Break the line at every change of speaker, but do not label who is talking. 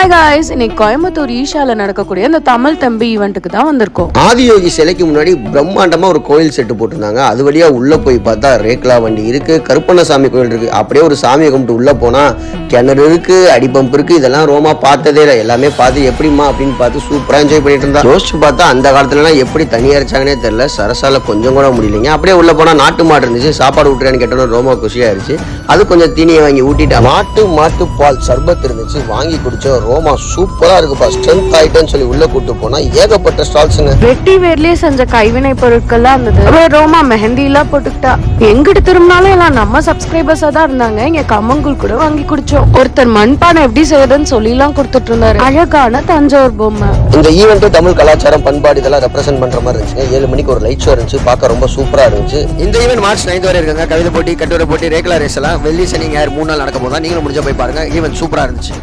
Hi guys இன்னைக்கு கோயம்புத்தூர் ஈஷால நடக்கக்கூடிய அந்த தமிழ் தம்பி ஈவெண்ட்டுக்கு தான் வந்திருக்கோம்.
ஆதியோகி சிலைக்கு முன்னாடி பிரம்மாண்டமா ஒரு கோயில் செட்டு போட்டிருந்தாங்க அது வழியா உள்ள போய் பார்த்தா ரேக்லா வண்டி இருக்கு கருப்பண்ணசாமி கோயில் இருக்கு. அப்படியே ஒரு சாமியை கும்பிட்டு உள்ள போனா கிணறு இருக்கு அடிப்பம்பு இருக்கு. இதெல்லாம் ரோமா பார்த்ததே இல்லை. எல்லாமே பார்த்து எப்படிமா அப்படின்னு பார்த்து சூப்பரா என்ஜாய் பண்ணிட்டு இருந்தா. யோசிச்சு பார்த்தா அந்த காலத்துலலாம் எப்படி தனியா அரைச்சாங்கன்னே தெரியல. சரசால கொஞ்சம் கூட முடியலைங்க. அப்படியே உள்ள போனா நாட்டு மாடு இருந்துச்சு. சாப்பாடு விட்டுறான்னு கேட்டோம் ரோமா குஷியாயிருச்சு அது கொஞ்சம் தீனியை வாங்கி ஊட்டிட்டு. நாட்டு மாட்டு பால் சர்பத் இருந்துச்சு. வாங்கி குடிச்சோம். ரோமா சூப்பரா இருக்குப்பா ஸ்ட்ரென்த் ஆயிட்டேன்னு சொல்லி உள்ள கூட்டு போனா ஏகப்பட்ட ஸ்டால்ஸுங்க
வெட்டி வேர்லயே செஞ்ச கைவினை பொருட்கள்லாம் இருந்தது. ரோமா மெஹந்தி எல்லாம் போட்டுக்கிட்டா. எங்கிட்டு திரும்பினாலும் எல்லாம் நம்ம சப்ஸ்கிரைபர்ஸா தான் இருந்தாங்க. இங்க கம்மங்கூழ் கூட வாங்கி குடிச்சோம். ஒருத்தர் மண்பானை எப்படி செய்யறதுன்னு சொல்லி எல்லாம் கொடுத்துட்டு இருந்தாரு. அழகான தஞ்சாவூர் பொம்மை.
இந்த ஈவெண்ட் தமிழ் கலாச்சாரம் பண்பாடு இதெல்லாம் ரெப்ரசென்ட் பண்ற மாதிரி இருந்துச்சுங்க. ஏழு மணிக்கு ஒரு லைட் ஷோ இருந்துச்சு. பார்க்க ரொம்ப சூப்பரா இருந்துச்சு. இந்த ஈவெண்ட் மார்ச் நைன்த் வரை இருக்காங்க. கவிதை போட்டி கட்டுரை போட்டி ரேக்லா ரேஸ் எல்லாம். வெள்ளி சனி ஞாயிறு மூணு நாள் நடக்க போதா நீங்களும் முடிஞ்ச போய் பாருங்க. ஈவெண்ட் சூப்பரா இருந்துச்சு.